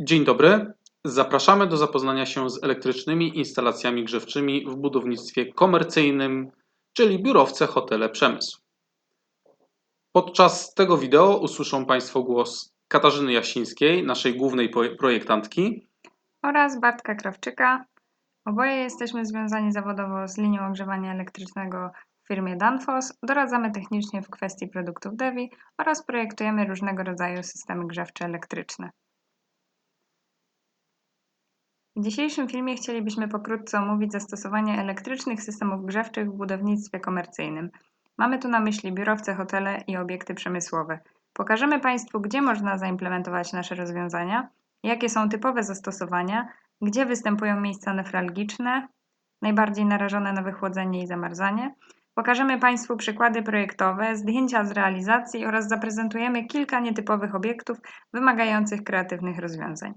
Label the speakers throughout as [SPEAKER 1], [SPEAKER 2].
[SPEAKER 1] Dzień dobry. Zapraszamy do zapoznania się z elektrycznymi instalacjami grzewczymi w budownictwie komercyjnym, czyli biurowce, hotele, przemysł. Podczas tego wideo usłyszą Państwo głos Katarzyny Jasińskiej, naszej głównej projektantki,
[SPEAKER 2] oraz Bartka Krawczyka. Oboje jesteśmy związani zawodowo z linią ogrzewania elektrycznego w firmie Danfoss. Doradzamy technicznie w kwestii produktów DEWI oraz projektujemy różnego rodzaju systemy grzewcze elektryczne. W dzisiejszym filmie chcielibyśmy pokrótce omówić zastosowanie elektrycznych systemów grzewczych w budownictwie komercyjnym. Mamy tu na myśli biurowce, hotele i obiekty przemysłowe. Pokażemy Państwu, gdzie można zaimplementować nasze rozwiązania, jakie są typowe zastosowania, gdzie występują miejsca newralgiczne, najbardziej narażone na wychłodzenie i zamarzanie. Pokażemy Państwu przykłady projektowe, zdjęcia z realizacji oraz zaprezentujemy kilka nietypowych obiektów wymagających kreatywnych rozwiązań.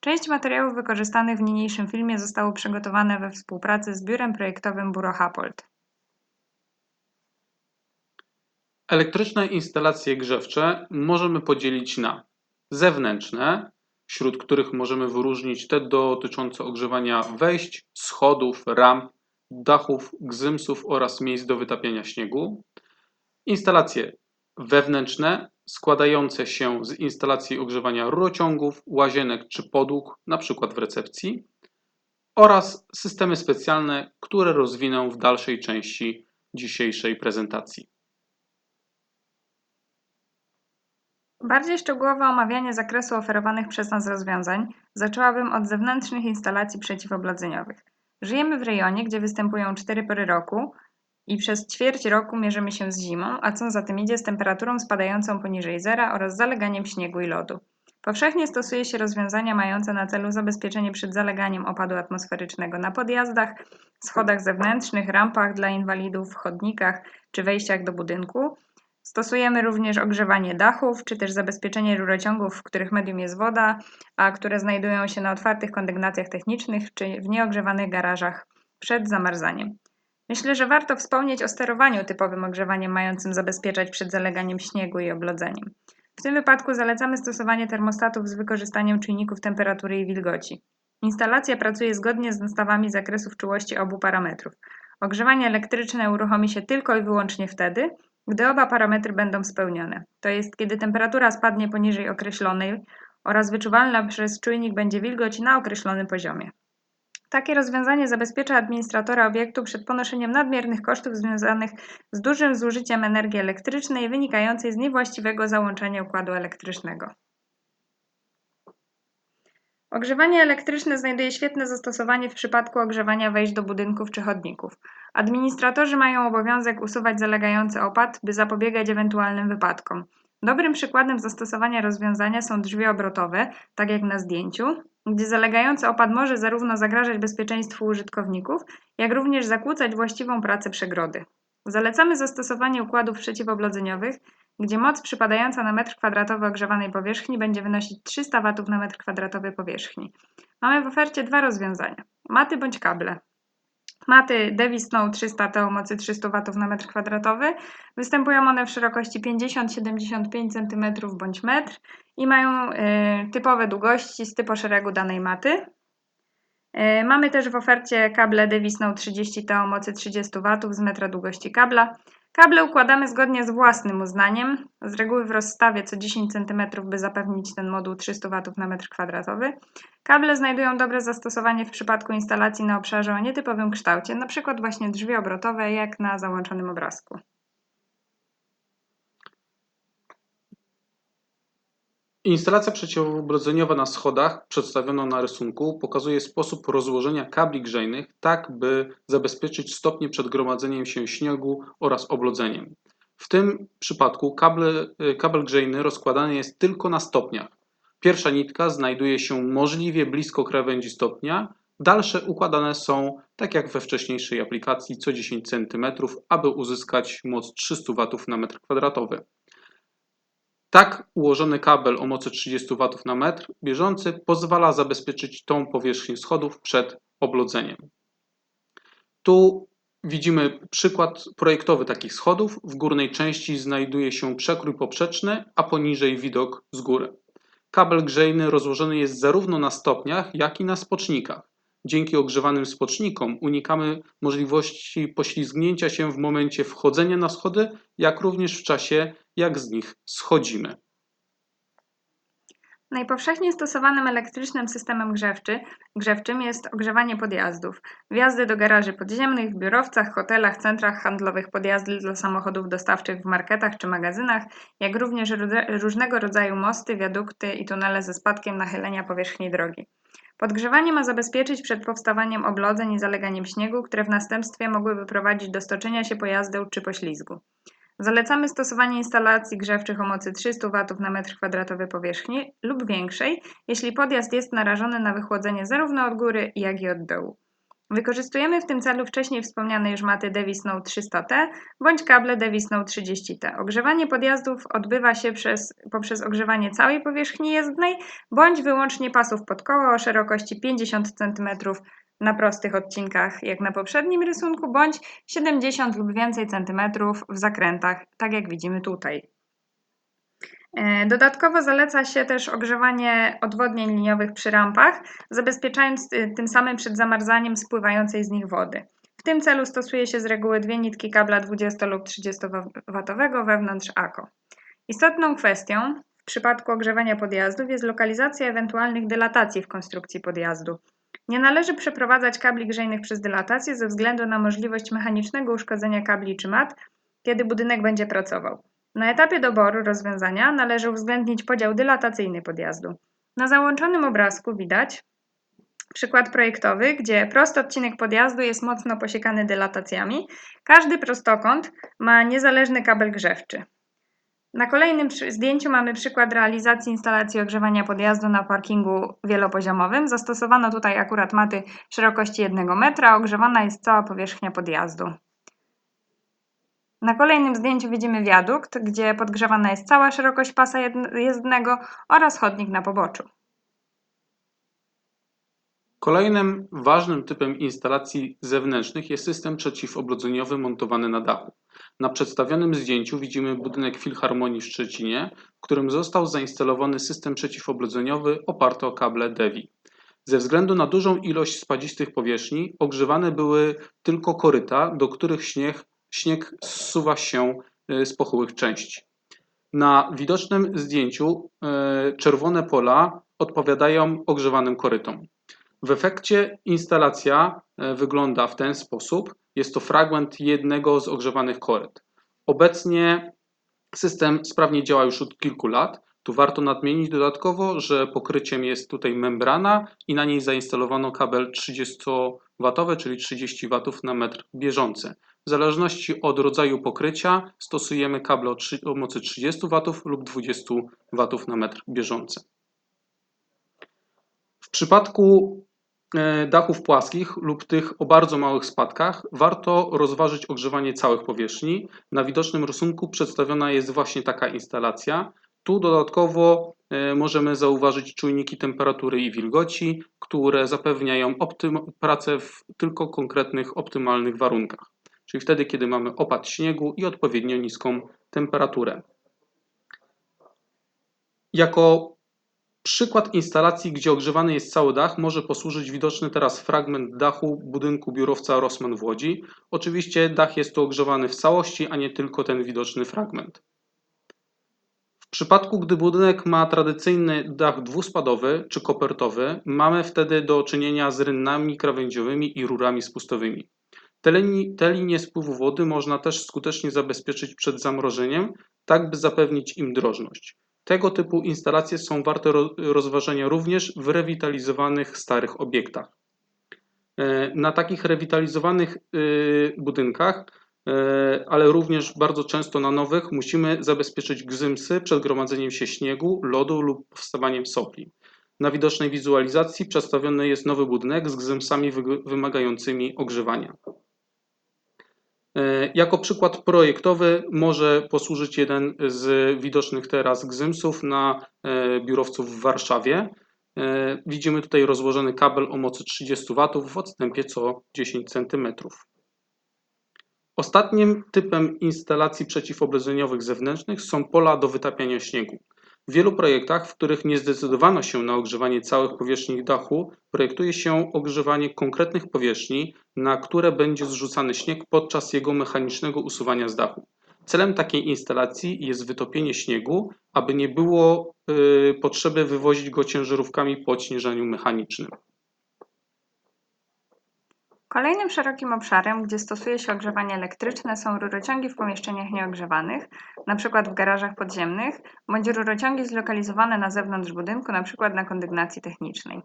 [SPEAKER 2] Część materiałów wykorzystanych w niniejszym filmie zostało przygotowane we współpracy z biurem projektowym Buro Hapold.
[SPEAKER 1] Elektryczne instalacje grzewcze możemy podzielić na zewnętrzne, wśród których możemy wyróżnić te dotyczące ogrzewania wejść, schodów, ramp, dachów, gzymsów oraz miejsc do wytapiania śniegu. Instalacje wewnętrzne, składające się z instalacji ogrzewania rurociągów, łazienek czy podłóg, np. w recepcji, oraz systemy specjalne, które rozwinę w dalszej części dzisiejszej prezentacji.
[SPEAKER 2] Bardziej szczegółowe omawianie zakresu oferowanych przez nas rozwiązań zaczęłabym od zewnętrznych instalacji przeciwoblodzeniowych. Żyjemy w rejonie, gdzie występują cztery pory roku i przez ćwierć roku mierzymy się z zimą, a co za tym idzie z temperaturą spadającą poniżej zera oraz zaleganiem śniegu i lodu. Powszechnie stosuje się rozwiązania mające na celu zabezpieczenie przed zaleganiem opadu atmosferycznego na podjazdach, schodach zewnętrznych, rampach dla inwalidów, chodnikach czy wejściach do budynku. Stosujemy również ogrzewanie dachów, czy też zabezpieczenie rurociągów, w których medium jest woda, a które znajdują się na otwartych kondygnacjach technicznych czy w nieogrzewanych garażach przed zamarzaniem. Myślę, że warto wspomnieć o sterowaniu typowym ogrzewaniem mającym zabezpieczać przed zaleganiem śniegu i oblodzeniem. W tym wypadku zalecamy stosowanie termostatów z wykorzystaniem czujników temperatury i wilgoci. Instalacja pracuje zgodnie z nastawami zakresów czułości obu parametrów. Ogrzewanie elektryczne uruchomi się tylko i wyłącznie wtedy, gdy oba parametry będą spełnione. To jest, kiedy temperatura spadnie poniżej określonej oraz wyczuwalna przez czujnik będzie wilgoć na określonym poziomie. Takie rozwiązanie zabezpiecza administratora obiektu przed ponoszeniem nadmiernych kosztów związanych z dużym zużyciem energii elektrycznej wynikającej z niewłaściwego załączenia układu elektrycznego. Ogrzewanie elektryczne znajduje świetne zastosowanie w przypadku ogrzewania wejść do budynków czy chodników. Administratorzy mają obowiązek usuwać zalegający opad, by zapobiegać ewentualnym wypadkom. Dobrym przykładem zastosowania rozwiązania są drzwi obrotowe, tak jak na zdjęciu, gdzie zalegający opad może zarówno zagrażać bezpieczeństwu użytkowników, jak również zakłócać właściwą pracę przegrody. Zalecamy zastosowanie układów przeciwoblodzeniowych, gdzie moc przypadająca na metr kwadratowy ogrzewanej powierzchni będzie wynosić 300 W na metr kwadratowy powierzchni. Mamy w ofercie dwa rozwiązania: maty bądź kable. Maty Devi Snow 300T o mocy 300 W na metr kwadratowy. Występują one w szerokości 50-75 cm bądź metr i mają y, typowe długości z typu szeregu danej maty. Y, mamy też w ofercie kable Devi Snow 30T o mocy 30 W z metra długości kabla. Kable układamy zgodnie z własnym uznaniem, z reguły w rozstawie co 10 cm, by zapewnić ten moduł 300 W na metr kwadratowy. Kable znajdują dobre zastosowanie w przypadku instalacji na obszarze o nietypowym kształcie, np. właśnie drzwi obrotowe, jak na załączonym obrazku.
[SPEAKER 1] Instalacja przeciwoblodzeniowa na schodach, przedstawioną na rysunku, pokazuje sposób rozłożenia kabli grzejnych tak, by zabezpieczyć stopnie przed gromadzeniem się śniegu oraz oblodzeniem. W tym przypadku kabel, kabel grzejny rozkładany jest tylko na stopniach. Pierwsza nitka znajduje się możliwie blisko krawędzi stopnia, dalsze układane są, tak jak we wcześniejszej aplikacji, co 10 cm, aby uzyskać moc 300 W na metr kwadratowy. Tak ułożony kabel o mocy 30 W na metr bieżący pozwala zabezpieczyć tą powierzchnię schodów przed oblodzeniem. Tu widzimy przykład projektowy takich schodów. W górnej części znajduje się przekrój poprzeczny, a poniżej widok z góry. Kabel grzejny rozłożony jest zarówno na stopniach, jak i na spocznikach. Dzięki ogrzewanym spocznikom unikamy możliwości poślizgnięcia się w momencie wchodzenia na schody, jak również w czasie, jak z nich schodzimy.
[SPEAKER 2] Najpowszechniej stosowanym elektrycznym systemem grzewczy, grzewczym jest ogrzewanie podjazdów. Wjazdy do garaży podziemnych, w biurowcach, hotelach, centrach handlowych, podjazdy dla samochodów dostawczych w marketach czy magazynach, jak również różnego rodzaju mosty, wiadukty i tunele ze spadkiem nachylenia powierzchni drogi. Podgrzewanie ma zabezpieczyć przed powstawaniem oblodzeń i zaleganiem śniegu, które w następstwie mogłyby prowadzić do stoczenia się pojazdu czy poślizgu. Zalecamy stosowanie instalacji grzewczych o mocy 300 W na metr kwadratowy powierzchni lub większej, jeśli podjazd jest narażony na wychłodzenie zarówno od góry, jak i od dołu. Wykorzystujemy w tym celu wcześniej wspomniane już maty Devisnow 300T bądź kable Devisnow 30T. Ogrzewanie podjazdów odbywa się przez, poprzez ogrzewanie całej powierzchni jezdnej bądź wyłącznie pasów pod koło o szerokości 50 cm na prostych odcinkach, jak na poprzednim rysunku, bądź 70 lub więcej centymetrów w zakrętach, tak jak widzimy tutaj. E, Dodatkowo zaleca się też ogrzewanie odwodnień liniowych przy rampach, zabezpieczając y, tym samym przed zamarzaniem spływającej z nich wody. W tym celu stosuje się z reguły dwie nitki kabla 20 lub 30 W wewnątrz AKO. Istotną kwestią w przypadku ogrzewania podjazdów jest lokalizacja ewentualnych dylatacji w konstrukcji podjazdu. Nie należy przeprowadzać kabli grzejnych przez dylatację ze względu na możliwość mechanicznego uszkodzenia kabli czy mat, kiedy budynek będzie pracował. Na etapie doboru rozwiązania należy uwzględnić podział dylatacyjny podjazdu. Na załączonym obrazku widać przykład projektowy, gdzie prosty odcinek podjazdu jest mocno posiekany dylatacjami. Każdy prostokąt ma niezależny kabel grzewczy. Na kolejnym zdjęciu mamy przykład realizacji instalacji ogrzewania podjazdu na parkingu wielopoziomowym. Zastosowano tutaj akurat maty szerokości 1 metra, ogrzewana jest cała powierzchnia podjazdu. Na kolejnym zdjęciu widzimy wiadukt, gdzie podgrzewana jest cała szerokość pasa jezdnego oraz chodnik na poboczu.
[SPEAKER 1] Kolejnym ważnym typem instalacji zewnętrznych jest system przeciwoblodzeniowy montowany na dachu. Na przedstawionym zdjęciu widzimy budynek Filharmonii w Szczecinie, w którym został zainstalowany system przeciwoblodzeniowy oparty o kable DEVI. Ze względu na dużą ilość spadzistych powierzchni ogrzewane były tylko koryta, do których śnieg, śnieg zsuwa się y, z pochyłych części. Na widocznym zdjęciu y, czerwone pola odpowiadają ogrzewanym korytom. W efekcie instalacja e, wygląda w ten sposób. Jest to fragment jednego z ogrzewanych koryt. Obecnie system sprawnie działa już od kilku lat. Tu warto nadmienić dodatkowo, że pokryciem jest tutaj membrana i na niej zainstalowano kabel 30W, czyli 30 W na metr bieżący. W zależności od rodzaju pokrycia stosujemy kable o, mocy 30 W lub 20 W na metr bieżący. W przypadku e, dachów płaskich lub tych o bardzo małych spadkach warto rozważyć ogrzewanie całych powierzchni. Na widocznym rysunku przedstawiona jest właśnie taka instalacja. Tu dodatkowo e, możemy zauważyć czujniki temperatury i wilgoci, które zapewniają pracę w tylko konkretnych, optymalnych warunkach, czyli wtedy, kiedy mamy opad śniegu i odpowiednio niską temperaturę. Jako Przykład instalacji, gdzie ogrzewany jest cały dach, może posłużyć widoczny teraz fragment dachu budynku biurowca Rossmann w Łodzi. Oczywiście dach jest tu ogrzewany w całości, a nie tylko ten widoczny fragment. Przypadku, gdy budynek ma tradycyjny dach dwuspadowy czy kopertowy, mamy wtedy do czynienia z rynnami krawędziowymi i rurami spustowymi. Te, linie spływu wody można też skutecznie zabezpieczyć przed zamrożeniem, tak by zapewnić im drożność. Tego typu instalacje są warte ro- rozważenia również w rewitalizowanych starych obiektach. E, Na takich rewitalizowanych y, budynkach, ale również bardzo często na nowych, musimy zabezpieczyć gzymsy przed gromadzeniem się śniegu, lodu lub powstawaniem sopli. Na widocznej wizualizacji przedstawiony jest nowy budynek z gzymsami wymagającymi ogrzewania. E, Jako przykład projektowy może posłużyć jeden z widocznych teraz gzymsów na e, biurowcu w Warszawie. E, Widzimy tutaj rozłożony kabel o mocy 30 W w odstępie co 10 cm. Ostatnim typem instalacji przeciwobledzeniowych zewnętrznych są pola do wytapiania śniegu. W wielu projektach, w których nie zdecydowano się na ogrzewanie całych powierzchni dachu, projektuje się ogrzewanie konkretnych powierzchni, na które będzie zrzucany śnieg podczas jego mechanicznego usuwania z dachu. Celem takiej instalacji jest wytopienie śniegu, aby nie było y, potrzeby wywozić go ciężarówkami po odśnieżaniu mechanicznym.
[SPEAKER 2] Kolejnym szerokim obszarem, gdzie stosuje się ogrzewanie elektryczne są rurociągi w pomieszczeniach nieogrzewanych, np. w garażach podziemnych, bądź rurociągi zlokalizowane na zewnątrz budynku, np. na kondygnacji technicznej.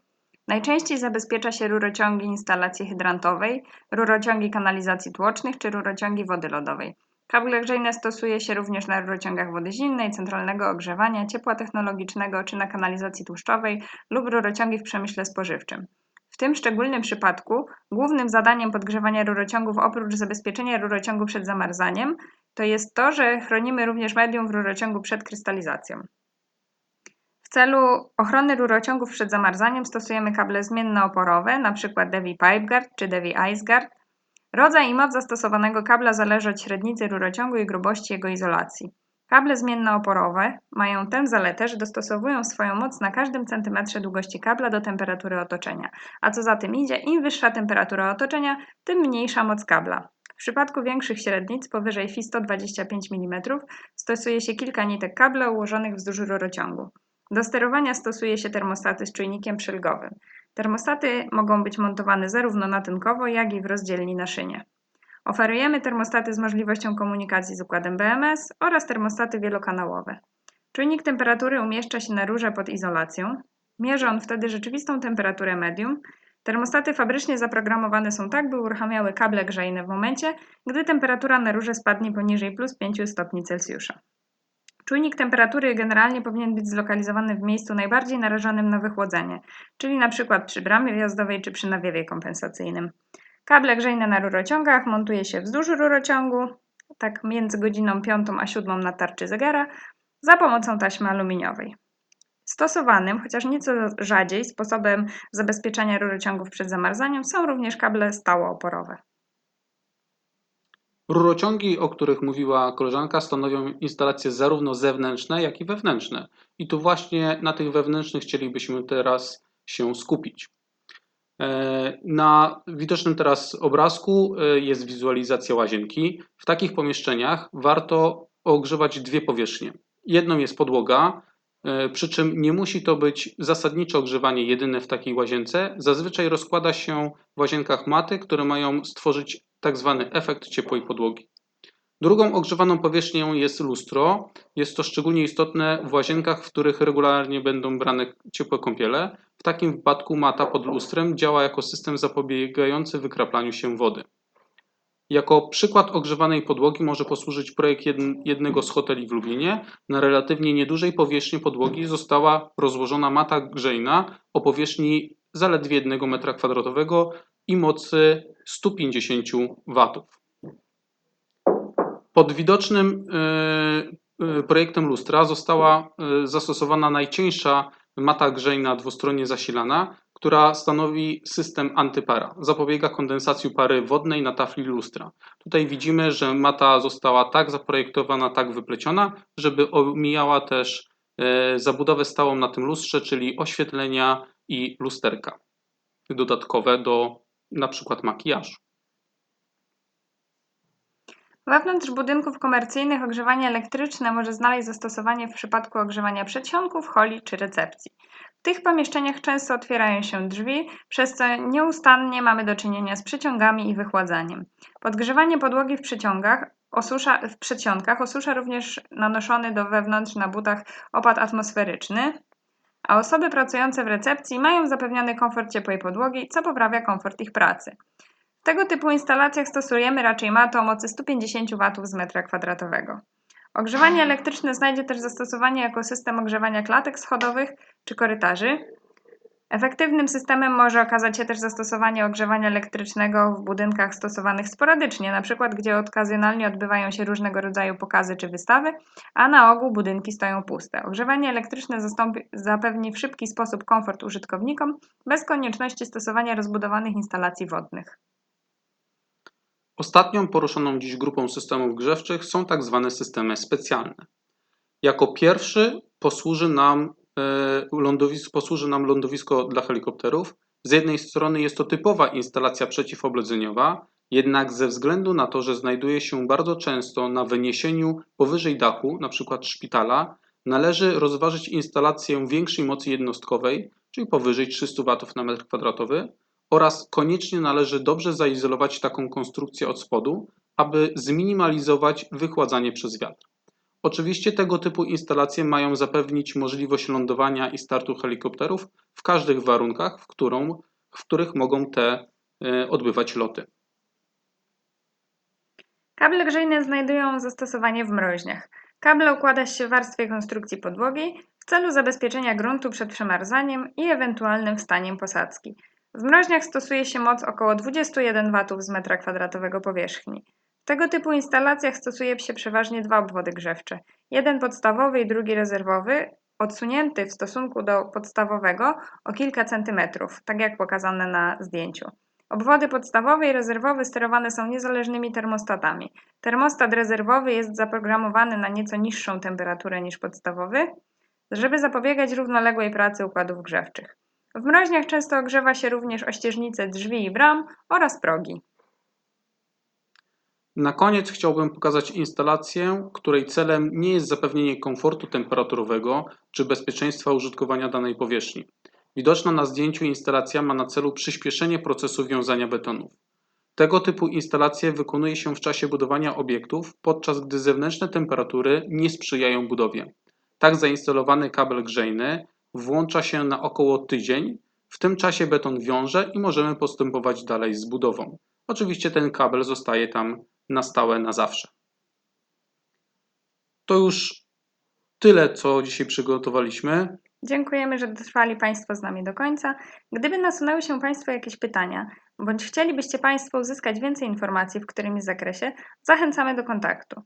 [SPEAKER 2] Najczęściej zabezpiecza się rurociągi instalacji hydrantowej, rurociągi kanalizacji tłocznych czy rurociągi wody lodowej. Kable grzejne stosuje się również na rurociągach wody zimnej, centralnego ogrzewania, ciepła technologicznego czy na kanalizacji tłuszczowej lub rurociągi w przemyśle spożywczym. W tym szczególnym przypadku głównym zadaniem podgrzewania rurociągów oprócz zabezpieczenia rurociągu przed zamarzaniem to jest to, że chronimy również medium w rurociągu przed krystalizacją. W celu ochrony rurociągów przed zamarzaniem stosujemy kable zmiennooporowe, np. Devi Pipeguard czy Devi IceGuard. Rodzaj i moc zastosowanego kabla zależy od średnicy rurociągu i grubości jego izolacji. Kable zmiennooporowe mają tę zaletę, że dostosowują swoją moc na każdym centymetrze długości kabla do temperatury otoczenia, a co za tym idzie, im wyższa temperatura otoczenia, tym mniejsza moc kabla. W przypadku większych średnic powyżej Fi 125 mm stosuje się kilka nitek kabla ułożonych wzdłuż rurociągu. Do sterowania stosuje się termostaty z czujnikiem przelgowym. Termostaty mogą być montowane zarówno natynkowo, jak i w rozdzielni na szynie. Oferujemy termostaty z możliwością komunikacji z układem BMS oraz termostaty wielokanałowe. Czujnik temperatury umieszcza się na rurze pod izolacją. Mierzy on wtedy rzeczywistą temperaturę medium. Termostaty fabrycznie zaprogramowane są tak, by uruchamiały kable grzejne w momencie, gdy temperatura na rurze spadnie poniżej plus 5 stopni Celsjusza. Czujnik temperatury generalnie powinien być zlokalizowany w miejscu najbardziej narażonym na wychłodzenie, czyli np. przy bramie wjazdowej czy przy nawiewie kompensacyjnym. Kable grzejne na rurociągach montuje się wzdłuż rurociągu, tak między godziną 5 a 7 na tarczy zegara, za pomocą taśmy aluminiowej. Stosowanym, chociaż nieco rzadziej, sposobem zabezpieczania rurociągów przed zamarzaniem są również kable stałooporowe.
[SPEAKER 1] Rurociągi, o których mówiła koleżanka, stanowią instalacje zarówno zewnętrzne, jak i wewnętrzne. I tu właśnie na tych wewnętrznych chcielibyśmy teraz się skupić. E, Na widocznym teraz obrazku e, jest wizualizacja łazienki. W takich pomieszczeniach warto ogrzewać dwie powierzchnie. Jedną jest podłoga, e, przy czym nie musi to być zasadnicze ogrzewanie jedyne w takiej łazience. Zazwyczaj rozkłada się w łazienkach maty, które mają stworzyć tak zwany efekt ciepłej podłogi. Drugą ogrzewaną powierzchnią jest lustro. Jest to szczególnie istotne w łazienkach, w których regularnie będą brane ciepłe kąpiele. Takim wypadku mata pod lustrem działa jako system zapobiegający wykraplaniu się wody. Jako przykład ogrzewanej podłogi może posłużyć projekt jedn- jednego z hoteli w Lublinie. Na relatywnie niedużej powierzchni podłogi została rozłożona mata grzejna o powierzchni zaledwie 1 m2 i mocy 150 W. Pod widocznym y, y, projektem lustra została y, zastosowana najcieńsza mata grzejna dwustronnie zasilana, która stanowi system antypara. Zapobiega kondensacji pary wodnej na tafli lustra. Tutaj widzimy, że mata została tak zaprojektowana, tak wypleciona, żeby omijała też e, zabudowę stałą na tym lustrze, czyli oświetlenia i lusterka dodatkowe do na przykład makijażu.
[SPEAKER 2] Wewnątrz budynków komercyjnych ogrzewanie elektryczne może znaleźć zastosowanie w przypadku ogrzewania przedsionków, holi czy recepcji. W tych pomieszczeniach często otwierają się drzwi, przez co nieustannie mamy do czynienia z przeciągami i wychładzaniem. Podgrzewanie podłogi w przeciągach osusza, w przedsionkach osusza również nanoszony do wewnątrz na butach opad atmosferyczny, a osoby pracujące w recepcji mają zapewniony komfort ciepłej podłogi, co poprawia komfort ich pracy. Tego typu instalacjach stosujemy raczej maty o mocy 150 W z metra kwadratowego. Ogrzewanie elektryczne znajdzie też zastosowanie jako system ogrzewania klatek schodowych czy korytarzy. Efektywnym systemem może okazać się też zastosowanie ogrzewania elektrycznego w budynkach stosowanych sporadycznie, np. gdzie okazjonalnie odbywają się różnego rodzaju pokazy czy wystawy, a na ogół budynki stoją puste. Ogrzewanie elektryczne zastąpi, zapewni w szybki sposób komfort użytkownikom bez konieczności stosowania rozbudowanych instalacji wodnych.
[SPEAKER 1] Ostatnią poruszoną dziś grupą systemów grzewczych są tak zwane systemy specjalne. Jako pierwszy posłuży nam, e, lądowisko, posłuży nam lądowisko dla helikopterów. Z jednej strony jest to typowa instalacja przeciwoblędzeniowa, jednak ze względu na to, że znajduje się bardzo często na wyniesieniu powyżej dachu, np. szpitala, należy rozważyć instalację większej mocy jednostkowej, czyli powyżej 300 W na metr kwadratowy, oraz koniecznie należy dobrze zaizolować taką konstrukcję od spodu, aby zminimalizować wychładzanie przez wiatr. Oczywiście tego typu instalacje mają zapewnić możliwość lądowania i startu helikopterów w każdych warunkach, w, którą, w których mogą te e, odbywać loty.
[SPEAKER 2] Kable grzejne znajdują zastosowanie w mroźniach. Kable układa się w warstwie konstrukcji podłogiej w celu zabezpieczenia gruntu przed przemarzaniem i ewentualnym wstaniem posadzki. W mroźniach stosuje się moc około 21 W z metra kwadratowego powierzchni. W tego typu instalacjach stosuje się przeważnie dwa obwody grzewcze. Jeden podstawowy i drugi rezerwowy, odsunięty w stosunku do podstawowego o kilka centymetrów, tak jak pokazane na zdjęciu. Obwody podstawowy i rezerwowy sterowane są niezależnymi termostatami. Termostat rezerwowy jest zaprogramowany na nieco niższą temperaturę niż podstawowy, żeby zapobiegać równoległej pracy układów grzewczych. W mroźniach często ogrzewa się również ościeżnice drzwi i bram oraz progi.
[SPEAKER 1] Na koniec chciałbym pokazać instalację, której celem nie jest zapewnienie komfortu temperaturowego czy bezpieczeństwa użytkowania danej powierzchni. Widoczna na zdjęciu instalacja ma na celu przyspieszenie procesu wiązania betonów. Tego typu instalacje wykonuje się w czasie budowania obiektów, podczas gdy zewnętrzne temperatury nie sprzyjają budowie. Tak zainstalowany kabel grzejny włącza się na około tydzień. W tym czasie beton wiąże i możemy postępować dalej z budową. Oczywiście ten kabel zostaje tam na stałe, na zawsze. To już tyle, co dzisiaj przygotowaliśmy.
[SPEAKER 2] Dziękujemy, że dotrwali Państwo z nami do końca. Gdyby nasunęły się Państwu jakieś pytania, bądź chcielibyście Państwo uzyskać więcej informacji w którymś zakresie, zachęcamy do kontaktu.